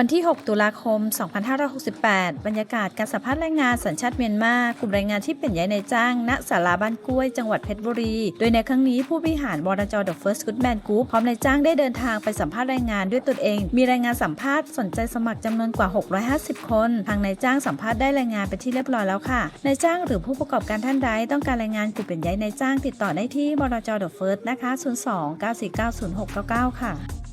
วันที่ 6 ตุลาคม 2568 บรรยากาศการสัมภาษณ์แรงงานสัญชาติเมียนมา กลุ่มแรงงานที่เป็นย้ายในจ้าง ณ ศาลาบ้านกล้วย จังหวัดเพชรบุรี โดยในครั้งนี้ผู้บริหารบรจ The First Goodman Group พร้อมในจ้างได้เดินทางไปสัมภาษณ์แรงงานด้วยตนเอง มีแรงงานสัมภาษณ์สนใจสมัครจำนวนกว่า 650 คน ทางนายจ้างสัมภาษณ์ได้แรงงานไปที่เรียบร้อยแล้วค่ะ นายจ้างหรือผู้ประกอบการท่านใดต้องการแรงงานกลุ่มเป็นย้ายนจ้าง ติดต่อได้ที่บรจ The First นะคะ 02 949 0699 ค่ะ